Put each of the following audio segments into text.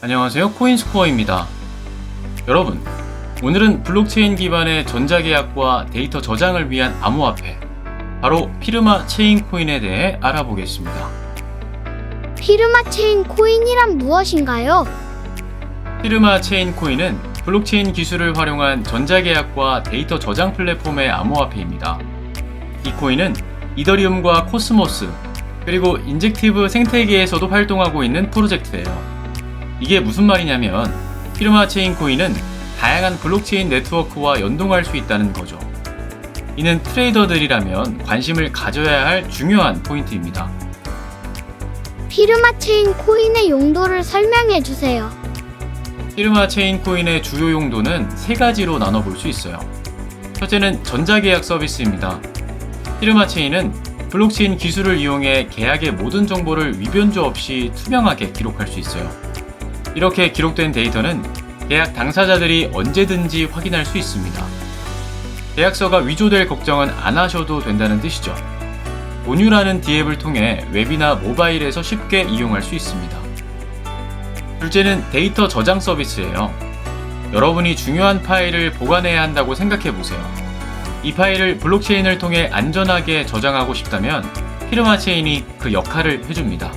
안녕하세요. 코인스코어입니다. 여러분, 오늘은 블록체인 기반의 전자계약과 데이터 저장을 위한 암호화폐, 바로 피르마 체인 코인에 대해 알아보겠습니다. 피르마 체인 코인이란 무엇인가요? 피르마 체인 코인은 블록체인 기술을 활용한 전자계약과 데이터 저장 플랫폼의 암호화폐입니다. 이 코인은 이더리움과 코스모스, 그리고 인젝티브 생태계에서도 활동하고 있는 프로젝트예요. 이게 무슨 말이냐면 피르마 체인 코인은 다양한 블록체인 네트워크와 연동할 수 있다는 거죠. 이는 트레이더들이라면 관심을 가져야 할 중요한 포인트입니다. 피르마 체인 코인의 용도를 설명해 주세요. 피르마 체인 코인의 주요 용도는 세 가지로 나눠볼 수 있어요. 첫째는 전자계약 서비스입니다. 피르마 체인은 블록체인 기술을 이용해 계약의 모든 정보를 위변조 없이 투명하게 기록할 수 있어요. 이렇게 기록된 데이터는 계약 당사자들이 언제든지 확인할 수 있습니다. 계약서가 위조될 걱정은 안 하셔도 된다는 뜻이죠. 온유라는 디앱을 통해 웹이나 모바일에서 쉽게 이용할 수 있습니다. 둘째는 데이터 저장 서비스예요. 여러분이 중요한 파일을 보관해야 한다고 생각해 보세요. 이 파일을 블록체인을 통해 안전하게 저장하고 싶다면 피르마 체인이 그 역할을 해줍니다.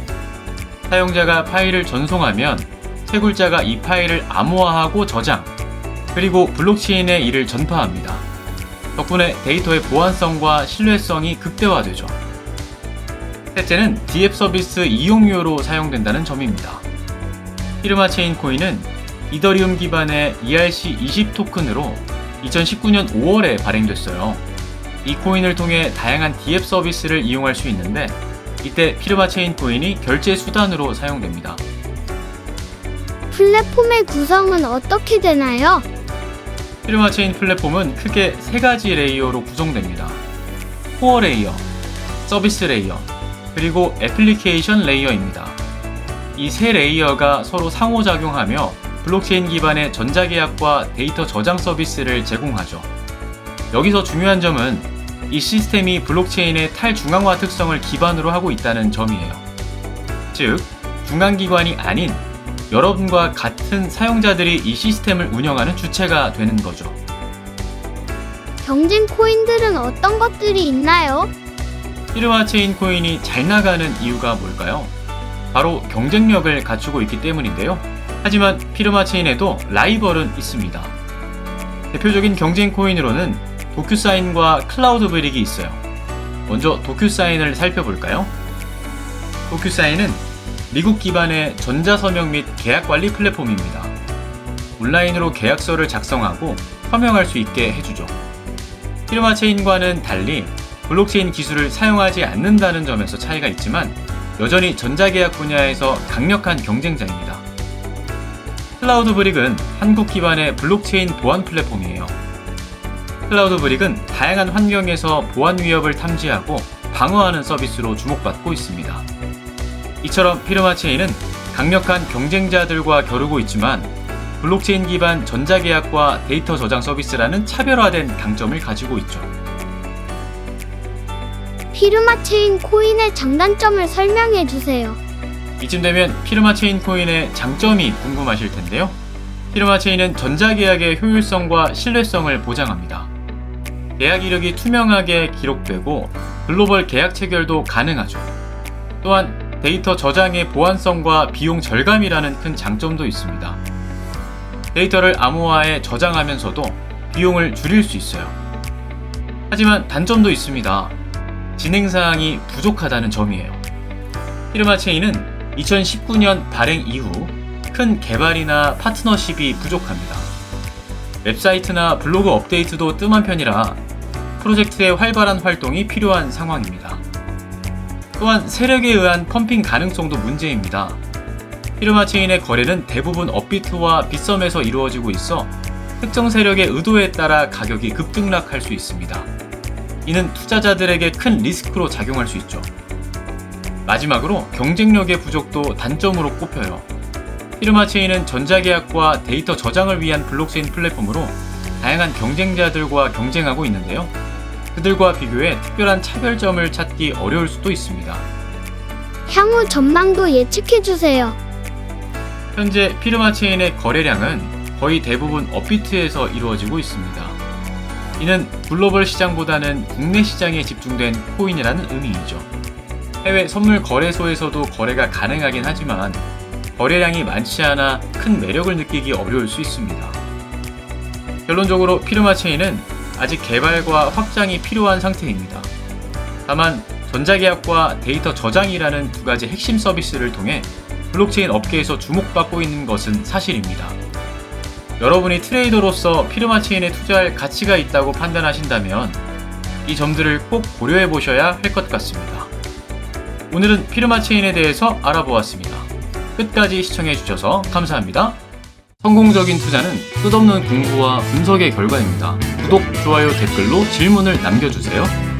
사용자가 파일을 전송하면 채굴자가 이 파일을 암호화하고 저장, 그리고 블록체인에 이를 전파합니다. 덕분에 데이터의 보안성과 신뢰성이 극대화되죠. 셋째는 디앱 서비스 이용료로 사용된다는 점입니다. 피르마 체인 코인은 이더리움 기반의 ERC20 토큰으로 2019년 5월에 발행됐어요. 이 코인을 통해 다양한 디앱 서비스를 이용할 수 있는데 이때 피르마 체인 코인이 결제 수단으로 사용됩니다. 플랫폼의 구성은 어떻게 되나요? 피르마 체인 플랫폼은 크게 세 가지 레이어로 구성됩니다. 코어 레이어, 서비스 레이어, 그리고 애플리케이션 레이어입니다. 이 세 레이어가 서로 상호작용하며 블록체인 기반의 전자계약과 데이터 저장 서비스를 제공하죠. 여기서 중요한 점은 이 시스템이 블록체인의 탈중앙화 특성을 기반으로 하고 있다는 점이에요. 즉, 중앙기관이 아닌 여러분과 같은 사용자들이 이 시스템을 운영하는 주체가 되는 거죠. 경쟁 코인들은 어떤 것들이 있나요? 피르마 체인 코인이 잘 나가는 이유가 뭘까요? 바로 경쟁력을 갖추고 있기 때문인데요. 하지만 피르마 체인에도 라이벌은 있습니다. 대표적인 경쟁 코인으로는 도큐사인과 클라우드 브릭이 있어요. 먼저 도큐사인을 살펴볼까요? 도큐사인은 미국 기반의 전자서명 및 계약 관리 플랫폼입니다. 온라인으로 계약서를 작성하고 서명할 수 있게 해주죠. 피르마 체인과는 달리 블록체인 기술을 사용하지 않는다는 점에서 차이가 있지만 여전히 전자계약 분야에서 강력한 경쟁자입니다. 클라우드 브릭은 한국 기반의 블록체인 보안 플랫폼이에요. 클라우드 브릭은 다양한 환경에서 보안 위협을 탐지하고 방어하는 서비스로 주목받고 있습니다. 이처럼 피르마 체인은 강력한 경쟁자들과 겨루고 있지만 블록체인 기반 전자계약과 데이터 저장 서비스라는 차별화된 강점을 가지고 있죠. 피르마 체인 코인의 장단점을 설명해 주세요. 이쯤 되면 피르마 체인 코인의 장점이 궁금하실 텐데요. 피르마 체인은 전자계약의 효율성과 신뢰성을 보장합니다. 계약 이력이 투명하게 기록되고 글로벌 계약 체결도 가능하죠. 또한 데이터 저장의 보안성과 비용 절감이라는 큰 장점도 있습니다. 데이터를 암호화해 저장하면서도 비용을 줄일 수 있어요. 하지만 단점도 있습니다. 진행사항이 부족하다는 점이에요. 피르마 체인은 2019년 발행 이후 큰 개발이나 파트너십이 부족합니다. 웹사이트나 블로그 업데이트도 뜸한 편이라 프로젝트의 활발한 활동이 필요한 상황입니다. 또한 세력에 의한 펌핑 가능성도 문제입니다. 피르마 체인의 거래는 대부분 업비트와 빗썸에서 이루어지고 있어 특정 세력의 의도에 따라 가격이 급등락할 수 있습니다. 이는 투자자들에게 큰 리스크로 작용할 수 있죠. 마지막으로 경쟁력의 부족도 단점으로 꼽혀요. 피르마 체인은 전자계약과 데이터 저장을 위한 블록체인 플랫폼으로 다양한 경쟁자들과 경쟁하고 있는데요. 그들과 비교해 특별한 차별점을 찾기 어려울 수도 있습니다. 향후 전망도 예측해 주세요. 현재 피르마 체인의 거래량은 거의 대부분 업비트에서 이루어지고 있습니다. 이는 글로벌 시장보다는 국내 시장에 집중된 코인이라는 의미이죠. 해외 선물 거래소에서도 거래가 가능하긴 하지만 거래량이 많지 않아 큰 매력을 느끼기 어려울 수 있습니다. 결론적으로 피르마 체인은 아직 개발과 확장이 필요한 상태입니다. 다만 전자계약과 데이터 저장이라는 두 가지 핵심 서비스를 통해 블록체인 업계에서 주목받고 있는 것은 사실입니다. 여러분이 트레이더로서 피르마 체인에 투자할 가치가 있다고 판단하신다면 이 점들을 꼭 고려해 보셔야 할 것 같습니다. 오늘은 피르마 체인에 대해서 알아보았습니다. 끝까지 시청해 주셔서 감사합니다. 성공적인 투자는 끝없는 공부와 분석의 결과입니다. 구독, 좋아요, 댓글로 질문을 남겨주세요.